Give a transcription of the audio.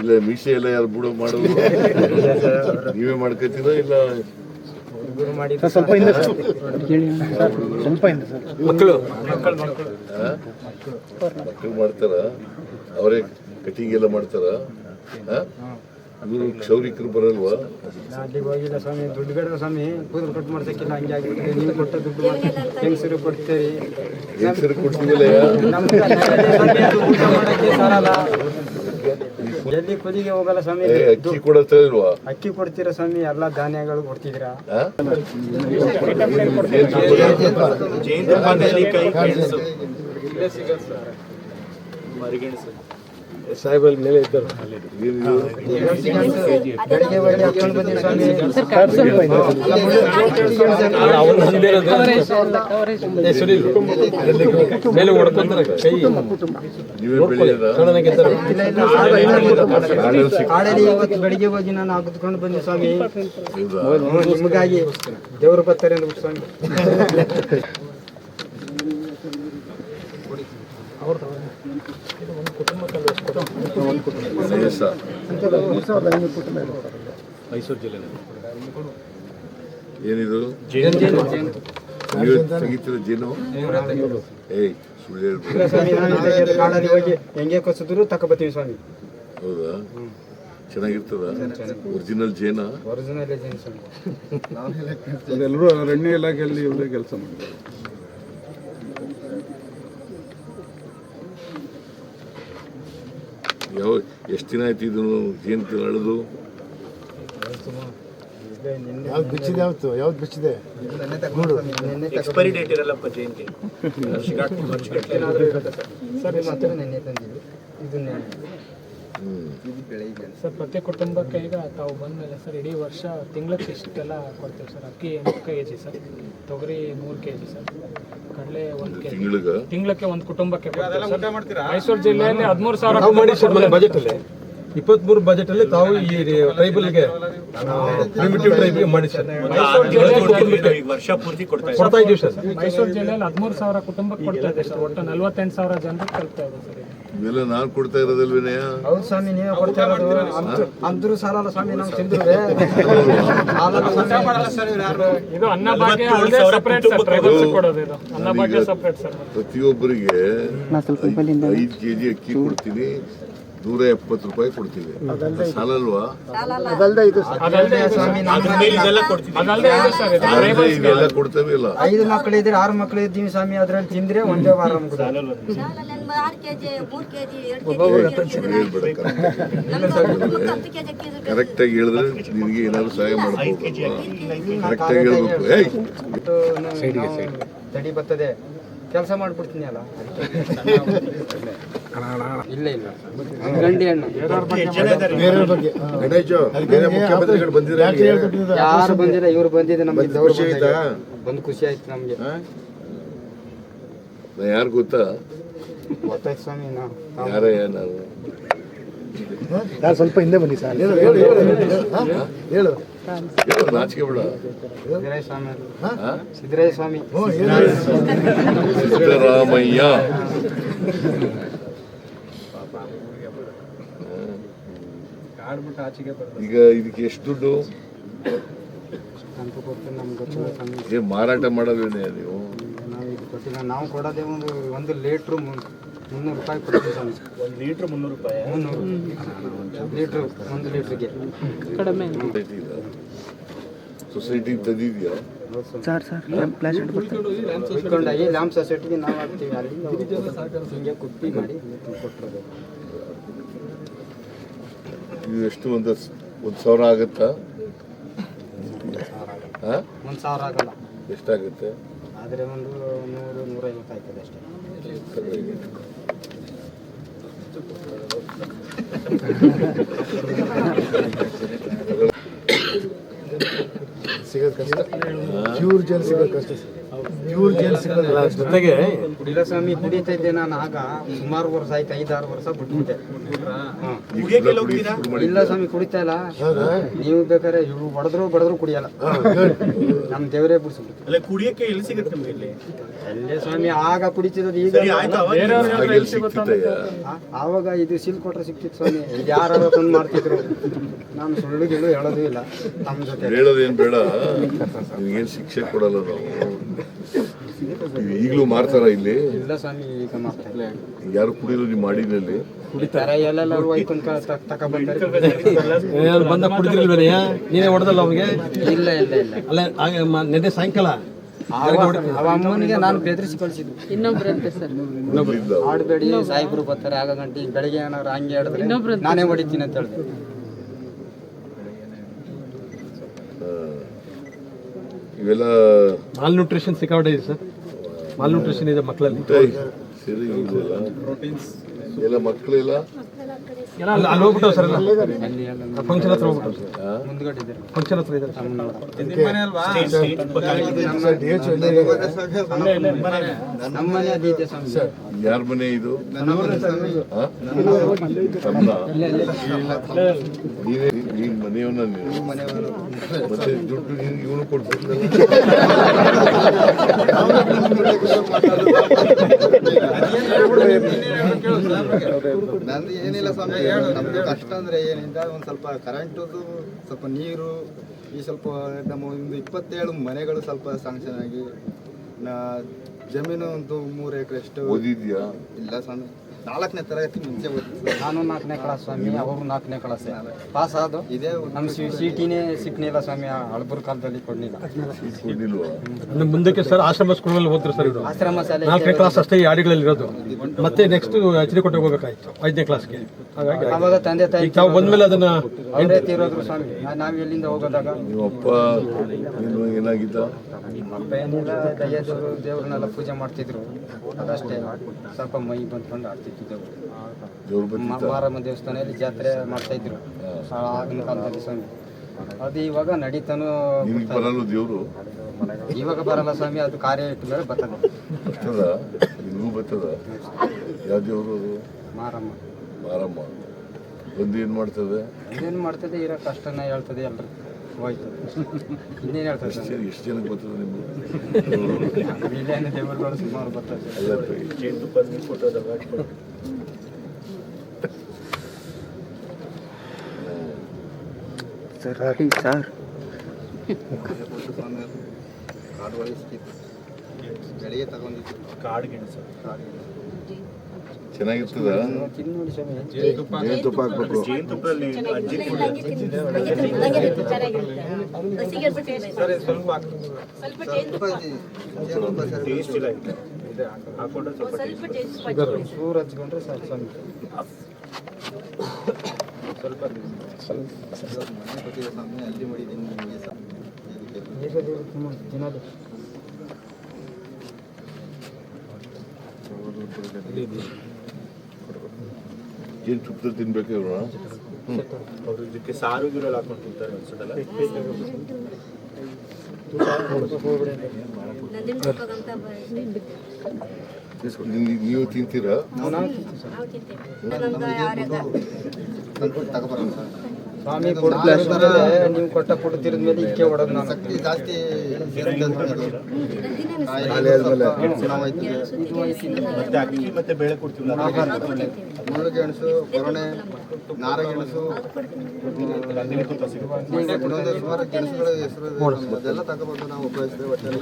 ಇಲ್ಲ ಮೀಸೆ ಎಲ್ಲ ಯಾರು ಬಿಡೋ ಮಾಡೋದು ನೀವೇ ಮಾಡ್ಕೋತೀರಾ ಇಲ್ಲ? ಸ್ವಲ್ಪ ಹಿಂದೆ ಸರ್. ಸರ್ ಸ್ವಲ್ಪ ಹಿಂದೆ ಸರ್. ಮಕ್ಕಳು. ಮಕ್ಕಳು ಮಾಡ್ತಾರ? ಅವರೇ ಕಟಿಂಗ್ ಎಲ್ಲ ಮಾಡ್ತಾರ? ಇವ್ರು ಕ್ಷೌರಿಕರು ಬರಲ್ವಾ? ಅಲ್ಲಿಗೆ ಹೋಗಿಲ್ಲ ಸ್ವಾಮಿ. ದುಡ್ಡು ಬೇಡ ಸ್ವಾಮಿ. ಕೂದಲು ಕಟ್ ಮಾಡ್ಸಕ್ಕಿಲ್ಲ ಹಂಗೆ ಆಗಿಬಿಟ್ಟಿದೆ. ನೀವು ಕೊಟ್ಟ ದುಡ್ಡು ಹೆಂಗಸರು ಕೊಡ್ತೀರಿ? ಹೆಸರು ಕೊಡ್ತೀವಲ್ಲ ಎಲ್ಲಿ ಕುದಿಗೆ ಹೋಗಲ್ಲ ಸ್ವಾಮಿ? ಅಕ್ಕಿ ಕೊಡತ್ತಾ ಇಲ್ವಾ? ಅಕ್ಕಿ ಕೊಡ್ತೀರಾ ಸ್ವಾಮಿ? ಎಲ್ಲ ಧಾನ್ಯಗಳು ಕೊಡ್ತಿದ್ದೀರಾ? ಬೆಳಿಗ್ಗೆ ಹೋಗಿ ಹಾಕೊಂಡು ಮೇಲೆ ಇದ್ದರು. ಸರ್ ಸ್ವಲ್ಪ ಕೈ ಇವತ್ತು ಬೆಳಿಗ್ಗೆ ಹೋಗಿ ನಾನು ಹಾಕಿದ್ಕೊಂಡು ಬಂದೆ ಸ್ವಾಮಿ ನಿಮಗಾಗಿ ದೇವರು ಬರ್ತಾರೆ ಅಂದ್ಬಿಟ್ಟು ಸ್ವಾಮಿ ಏನಿದು? ನೀವು ತೆಗಿತೀರ ಜೇನು? ಏಯ್ ಸುಳ್ಳು ಹೋಗಿ ಹೆಂಗೆ ಕೊಸಿದ್ರು ತಕೊಬತ್ತೀವಿ ಸ್ವಾಮಿ. ಹೌದಾ? ಚೆನ್ನಾಗಿರ್ತದ? ಒರಿಜಿನಲ್ ಜೇನ? ಒರಿಜಿನಲ್ ಅದೆಲ್ಲರೂ ಅರಣ್ಯ ಇಲಾಖೆಯಲ್ಲಿ ಇವರೇ ಕೆಲಸ ಮಾಡಿದ್ದಾರೆ ಯಾವ ಎಷ್ಟು ದಿನ ಆಯ್ತು ಇದನ್ನು ಜಯಂತಿ ನಡೆದು? ಯಾವ್ದು ಬಿಚ್ಚಿದೆ ಯಾವತ್ತು? ಯಾವ್ದು ಬಿಚ್ಚಿದೆ? ನಿನ್ನೆ ಎಕ್ಸ್ಪೈರಿ ಡೇಟ್ ಇರಲ್ಲಪ್ಪ ಜಯಂತಿ. ಸರ್ ಇದು ಸರ್ ಪ್ರತಿ ಕುಟುಂಬಕ್ಕೆ ಈಗ ತಾವು ಬಂದಮೇಲೆ ಸರ್ ಇಡೀ ವರ್ಷ ತಿಂಗ್ಳಿಗೆ ಇಷ್ಟೆಲ್ಲ ಕೊಡ್ತೀವಿ ಸರ್. ಅಕ್ಕಿ ಎಂಟು ಕೆ ಜಿ ಸರ್ ತೊಗರಿ ಮೂರು ಕೆ ಜಿ ಸರ್ ಕಡಲೆ ಒಂದು ಕೆ ಜಿ ತಿಂಗಳಿಗೆ? ತಿಂಗಳಿಗೆ ಒಂದು ಕುಟುಂಬಕ್ಕೆ. ಮೈಸೂರು ಜಿಲ್ಲೆಯಲ್ಲಿ ಹದಿಮೂರು ಸಾವಿರ ಮಾಡಿ ಸರ್ ಬಜೆಟ್ ಅಲ್ಲಿ ಇಪ್ಪತ್ಮೂರು ಬಜೆಟ್ ಅಲ್ಲಿ ತಾವು ಈ ಟ್ರೈಬಲ್ಗೆ ವರ್ಷ ಪೂರ್ತಿ ಕೊಡ್ತಾ ಇದ್ದಾರೆ ಇದೀವಿ ಸರ್. ಮೈಸೂರು ಜಿಲ್ಲೆಯಲ್ಲಿ ಹದಿಮೂರು ಸಾವಿರ ಕುಟುಂಬಕ್ಕೆ ಕೊಡ್ತಾ ಇದೆ ಸರ್ ಒಟ್ಟು ನಲ್ವತ್ತೆಂಟು ಸಾವಿರ ಜನರಿಗೆ ತಲುಪ್ತಾ ಇದೆ ಸರ್. ಇವೆಲ್ಲ ನಾನು ಕೊಡ್ತಾ ಇರೋದಲ್ವೇನೆಯ ಹೌದು ಸ್ವಾಮಿ ನೀವೇ ಕೊಡ್ತಾ ಇರೋದು ಅಂದ್ರು- ಅಂದ್ರು ಸಾಲಲ್ಲ ಸ್ವಾಮಿ ನಾವು ಸ್ವಾಮಿ. ಇದು ಅನ್ನಭಾಗ್ಯ ಅಲ್ಲದೆ ಸಪರೇಟ್ ಸರ್. ಟ್ರೈಬಲ್ಸ್ ಕೊಡೋದು ಇದು. Annabhagya separate sir. ಪ್ರತಿಯೊಬ್ಬರಿಗೆ ಐದು ಕೆಜಿ ಅಕ್ಕಿ ಕೊಡ್ತೀನಿ. ನೂರ ಎಪ್ಪತ್ತು ರೂಪಾಯಿ ಕೊಡ್ತೀವಿ. ಸಾಲಲ್ವಾ? ಅದಲ್ದೆ ಇದು ಅದಲ್ಲದೆ ಸ್ವಾಮಿ ನಾವು ಮೇಲೆ ಇದೆಲ್ಲ ಕೊಡ್ತೀವಿ. ಅದಲ್ಲದೆ ಇದೆ ಸರ್. ಇದೆಲ್ಲ ಕೊಡ್ತೇವೆ ಇಲ್ಲ. ಐದು ಮಕ್ಕಳು ಇದ್ರೆ ಆರು ಮಕ್ಕಳು ಇದ್ದೀವಿ ಸ್ವಾಮಿ ಅದ್ರಲ್ಲಿ ತಿಂದ್ರೆ ಒಂದೇ ವಾರ ಕರೆಕ್ಟ್. ಆಗಿ ಹೇಳಿದ್ರೆ ನಿನಗೆ ಏನಾದ್ರು ಸಹಾಯ ಮಾಡಬೇಕು ಹೇಳ್ಬೇಕು. ತಡಿ ಬರ್ತದೆ. ಕೆಲಸ ಮಾಡ್ಬಿಡ್ತೀನಿ ಅಲ್ಲ. ಇಲ್ಲ ಇಲ್ಲ ಯಾರು ಬಂದಿಲ್ಲ ಇವ್ರು ಬಂದಿದೆ ಆಯ್ತು ನಮ್ಗೆ ಯಾರು ಗೊತ್ತಾ ಸ್ವಾಮಿ ಯಾರೇ ಸ್ವಲ್ಪ ಹಿಂದೆ ಬನ್ನಿ ಸರ್ ಹೇಳು ನಾಚಿಕೆ ಬೇಡ ಸ್ವಾಮಿ ಸಿದ್ದರಾಯ ಸ್ವಾಮಿ ಸಿದ್ದರಾಮಯ್ಯ ಈಗ ಇದಕ್ಕೆ ಎಷ್ಟು ದುಡ್ಡು? ಅಂತ ಕೊಟ್ಟು ನಮ್ಗೆ ಗೊತ್ತಿಲ್ಲ ಸ್ವಾಮಿ ಏ ಮಾರಾಟ ಮಾಡಲ್ವೇನೆ ನೀವು ನಾವು ಇದು ಕೊಟ್ಟಿಲ್ಲ. ನಾವು ಕೊಡೋದೇ ಒಂದು ಒಂದು ಲೀಟ್ರ್ ಮುನ್ನೂರು ರೂಪಾಯಿ ಕೊಡ್ತೀವಿ ಸ್ವಾಮಿ. ಒಂದು ಲೀಟ್ರ್ ಮುನ್ನೂರು ರೂಪಾಯಿ? ಮುನ್ನೂರು. ಲೀಟ್ರ್ ಒಂದು ಲೀಟ್ರಿಗೆ. ಸೊಸೈಟಿ ತಂದಿದ್ಯಾ ಸರ್ ಸರ್ ಫ್ಲಾಶ್ ಇಟ್ಕೊಂಡಾಗಿ ಲ್ಯಾಂಪ್ ಸೊಸೈಟಿಗೆ ನಾವು ಹಾಕ್ತೀವಿ. ಅಲ್ಲಿ ಹಿಂಗೆ ಕುಟ್ಟಿ ಮಾಡಿ ಕೊಟ್ಟಿರೋದು. ಇದು ಎಷ್ಟು ಒಂದು ಒಂದು ಸಾವಿರ ಆಗುತ್ತಾ? ಹಾ? ಒಂದು ಸಾವಿರ ಆಗಲ್ಲ. ಎಷ್ಟಾಗುತ್ತೆ? ಆದರೆ ಒಂದು ನೂರು ನೂರೈವತ್ತು ಆಯ್ತದೆ ಅಷ್ಟೇ. ಸಿಗೋದು ಕಷ್ಟ? ಪ್ಯೂರ್ ಜಲ್ ಸಿಗೋದು ಕಷ್ಟ. ಸರ್ ಇವ್ರು ಜೈಲು ಸಿಗೋದಿಲ್ಲ. ಜೊತೆಗೆ ಕುಡಿಲ ಸ್ವಾಮಿ ಕುಡಿತಾ ಇದ್ದೆ ನಾನು ಆಗ ಸುಮಾರು ವರ್ಷ ಆಯ್ತು ಐದಾರು ವರ್ಷ ಬಿಟ್ಬಿಟ್ಟೆ. ಇಲ್ಲ ಸ್ವಾಮಿ ಕುಡಿತಾ ಇಲ್ಲ. ನೀವು ಬೇಕಾದ್ರೆ ಇವ್ರು ಹೊಡೆದ್ರು ಬಡದ್ರು ಕುಡಿಯಲ್ಲ. ನಮ್ಮ ದೇವರೇ ಅಲ್ಲ ಕುಡಿಯಕ್ಕೆ ಎಲ್ಲಿ ಸಿಗುತ್ತೆ ಇಲ್ಲಿ? ಅಲ್ಲೇ ಸ್ವಾಮಿ ಆಗ ಕುಡಿತಿದ್ದು ಈಗ ಆವಾಗ ಇದು ಸಿಲ್ ಕೊಟ್ರೆ ಸಿಕ್ತಿತ್ತು ಸ್ವಾಮಿ. ಯಾರು ತಂದು ಮಾಡ್ತಿದ್ರು. ನಾನು ಸುಳ್ಳು ಗಿಳ್ಳು ಹೇಳೋದು ಇಲ್ಲ. ನಮ್ಮ ಜೊತೆ. ಹೇಳೋದೇನ್ ಬೇಡ. ನಿಮ್ಗೇನ್ ಶಿಕ್ಷೆ ಕೊಡಲ್ಲ ನಾವು. ಈಗ್ಲೂ ಮಾಡ್ತಾರ ಇಲ್ಲಿ? ಇಲ್ಲ ಸ್ವಾಮಿ ಈಗ ಯಾರು ಕುಡಿಯಲು ನೀವು ಮಾಡಿನಲ್ಲಿ ಕುಡಿತಾರೆ. ಬಂದ ಕುಡಿದಿಲ್ವೇನೆಯ ನೀನೇ ಹೊಡೆದಲ್ಲ ಅವನಿಗೆ? ಇಲ್ಲ ಇಲ್ಲ ಇಲ್ಲ. ಅಲ್ಲ ನೆನ್ನೆ ಸಾಯಂಕಾಲ. ಅಮ್ಮನಿಗೆ ನಾನು ಬೆದರಿಸಿ ಕಳಿಸಿದ್ದು ಮೊದ್ಲಿಂದ ಆಡಬೇಡಿ ಸಾಯಿಬ್ರು ಬರ್ತಾರೆ ಆಗ ಗಂಟೆ ಬೆಳಿಗ್ಗೆ ಏನಾದ್ರು ಹಂಗೆ ನಾನೇ ಹೊಡಿತೀನಿ ಅಂತ ಹೇಳಿದೆ. ಇವೆಲ್ಲ ಮಾಲ್ ನ್ಯೂಟ್ರಿಷನ್ ಸಿಕ್ಕಾಪಟ್ಟೆ ಇದೆ ಸರ್. ಮಾಲ್ ನ್ಯೂಟ್ರಿಷನ್ ಇದೆ ಮಕ್ಕಳಲ್ಲಿ ಎಲ್ಲ ಮಕ್ಕಳೆಲ್ಲ? ಅಲ್ಲ ಸರ್ ಫಂಕ್ಷನ್ ಹತ್ರ ಫಂಕ್ಷನ್ ಹತ್ರ ಯಾರ ಮನೆ ಇದು? ತಮ್ಮನ? ನೀನೇ ನೀನ್ ಮನೆಯವನ ನೀನು ಮತ್ತೆ ದುಡ್ಡು ಇವನು ಕೊಡ್ತಿದ್ದಲ್ಲ ಸ್ವಾಮಿ ನಮ್ದು ಕಷ್ಟ ಅಂದ್ರೆ ಏನಿಂದ? ಒಂದು ಸ್ವಲ್ಪ ಕರೆಂಟದು ಸ್ವಲ್ಪ ನೀರು ಈ ಸ್ವಲ್ಪ ನಮ್ಮ ಒಂದು ಇಪ್ಪತ್ತೇಳು ಮನೆಗಳು ಸ್ವಲ್ಪ ಸಾಂಕ್ಷನ್ ಆಗಿ ನಾ ಜಮೀನು ಒಂದು ಮೂರು ಎಕರೆ ಅಷ್ಟು ಓದಿದ್ಯಾ? ಇಲ್ಲ ಸ್ವಾಮಿ ನಾಲ್ಕನೇ ತರಗತಿ ಮುಂಚೆ ಓದಿದ್ದು. ನಾನು ನಾಲ್ಕನೇ ಕ್ಲಾಸ್ ಸ್ವಾಮಿ ಅವರು ನಾಲ್ಕನೇ ಕ್ಲಾಸ್ ಪಾಸ್ ಆದು ಇದೇ ನಮ್ಮ ಸಿಟಿನೇ. ಸಿಕ್ನಿಲ್ಲ ಸ್ವಾಮಿ ಹಳಬರ್ ಕಾಲದಲ್ಲಿ ಕೊಡ್ಲಿಲ್ಲ. ಮುಂದಕ್ಕೆ ಸರ್ ಆಶ್ರಮ ಸ್ಕೂಲಲ್ಲಿ ಹೋದ್ರು ಸರ್ ಇದು? ಆಶ್ರಮ ಶಾಲೆ ನಾಲ್ಕನೇ ಕ್ಲಾಸ್ ಅಷ್ಟೇ ಈ ಹಾಡಿಗಳಲ್ಲಿ ಇರೋದು. ಮತ್ತೆ ನೆಕ್ಸ್ಟ್ ಎಚ್ ಡಿ ಕೊಟ್ಟು ಹೋಗ್ಬೇಕಾಯ್ತು ಐದನೇ ಕ್ಲಾಸ್ಗೆ ಹಾಗಾಗಿ ಅವಾಗ ತಂದೆ ತಾಯಿ ಈಗ ತಾವು ಬಂದ್ಮೇಲೆ ಅದನ್ನ ಅವರೇ ತೀರೋದ್ರು ಸ್ವಾಮಿ ನಾವ್ ಎಲ್ಲಿಂದ ಹೋಗೋದಾಗ? ನಿಮ್ಮ ಅಪ್ಪ ನೀನು ಏನಾಗಿದ್ದ? ಅಪ್ಪ ಏನಿಲ್ಲ ದಯ್ಯ ದೇವ್ರನ್ನೆಲ್ಲ ಪೂಜೆ ಮಾಡ್ತಿದ್ರು. ಅದಷ್ಟೇ ಸ್ವಲ್ಪ ಮೈ ಬಂದ್ಕೊಂಡು ಆಡ್ತಿತ್ತು ದೇವ್ರು. ದೇವ್ರ ಮ- ಬಂದಿದ್ದ ಮಾರಮ್ಮ ದೇವಸ್ಥಾನದಲ್ಲಿ ಜಾತ್ರೆ ಮಾಡ್ತಾ ಇದ್ರು. ಆ ಆಗಿನ ಕಾಲದಲ್ಲಿ ಸ್ವಾಮಿ. ಅದು ಇವಾಗ ನಡೀತಾನೂ ನಿನಗೆ ಬರಲ್ಲ ದೇವ್ರು? ಇವಾಗ ಬರಲ್ಲ ಸ್ವಾಮಿ ಅದು ಕಾರ್ಯ ಇಟ್ಟ ಮೇಲೆ ಬರ್ತದೆ ಬರ್ತದ ನಿನಗೂ ಬರ್ತದ ಯಾವ ದೇವ್ರು ಅದು ಮಾರಮ್ಮ. ಮಾರಮ್ಮ. ಬಂದು ಏನ್ ಮಾಡ್ತದೆ? ಏನ್ ಮಾಡ್ತದೆ ಇರೋ ಕಷ್ಟನ ಹೇಳ್ತದೆ ಎಲ್ರು. ಹೋಯ್ತು. ಇನ್ನೇನು ಹೇಳ್ತದೆ? ಸ್ವಾಮಿ? ಎಷ್ಟು ಜನಕ್ಕೆ ಬರ್ತದೆ ನಿಮ್ಗೆ? ಇಲ್ಲೇನು ದೇವರುಗಳು ಸುಮಾರು ಬರ್ತದೆ ಎಲ್ಲ ಕೈ. ಜೇನುತುಪ್ಪ ನೀರು ಕೊಟ್ಟೋದಲ್ವಾ ಸ್ವಾಮಿ ತಗೊಂಡಿದ್ದು ಕಾಡು ಗೆಣಸು ಚೆನ್ನಾಗಿರ್ತದ? ಜೇನುತುಪ್ಪ ಹಾಕ್ಬೇಕು. ಜೇನುತುಪ್ಪದಲ್ಲಿ ಅಜ್ಜಿ ಸ್ವಲ್ಪ ಸ್ವಲ್ಪ ಸರಿ ಟೇಸ್ಟ್ ಇಲ್ಲ ಇದು. ಹಾಕೊಂಡ್ರೆ ಸ್ವಲ್ಪ ಸ್ವಲ್ಪ ಟೇಸ್ಟ್ ಚೂರು ಹಚ್ಕೊಂಡ್ರೆ ಸಾಕು ಸ್ವಲ್ಪ. ಸ್ವಲ್ಪ ಮನೆ ಕೊಟ್ಟಿದ್ದೆ ಸ್ವಾಮಿ ಅಲ್ಲಿ ಮಾಡಿದ್ದೀನಿ ನಿಮಗೆ ಈಗ ತುಂಬ ತಿನ್ನೋದು ತಿನ್ಬೇಕು ಇವರು? ಅವ್ರು ಇದಕ್ಕೆ ಸಾರು ಹಾಕೊಂಡು ತಿಂತಾರೆ ಅನ್ಸುತ್ತಲ್ಲ. ನೀವು- ತಿಂತೀರ? ಸ್ವಾಮಿ ಕೊಡ್ತಾರೆ ನೀವು ಕೊಟ್ಟ ಫುಡ್ ಮೇಲೆ ಇಕ್ಕೆ ಹೊಡೋದು ನಾನು. ಶಕ್ತಿ ಜಾಸ್ತಿ ಕಾಯಿಲೆ ಸ್ವಲ್ಪ ಮತ್ತೆ ಅಕ್ಕಿ ಮತ್ತೆ ಬೇಳೆ ಕೊಡ್ತೀವಿ ಮುಳ್ಳು ಗೆಣಸು ಕೊರೋನೆ ನಾರಗೆಣಸು ಸುಮಾರು ಗೆಣಸುಗಳ ಹೆಸರು. ಅದೆಲ್ಲ ತಗೋಬೋದು ನಾವು ಉಪಯೋಗಿಸ್ತೇವೆ ಒಟ್ಟೆಲ್ಲ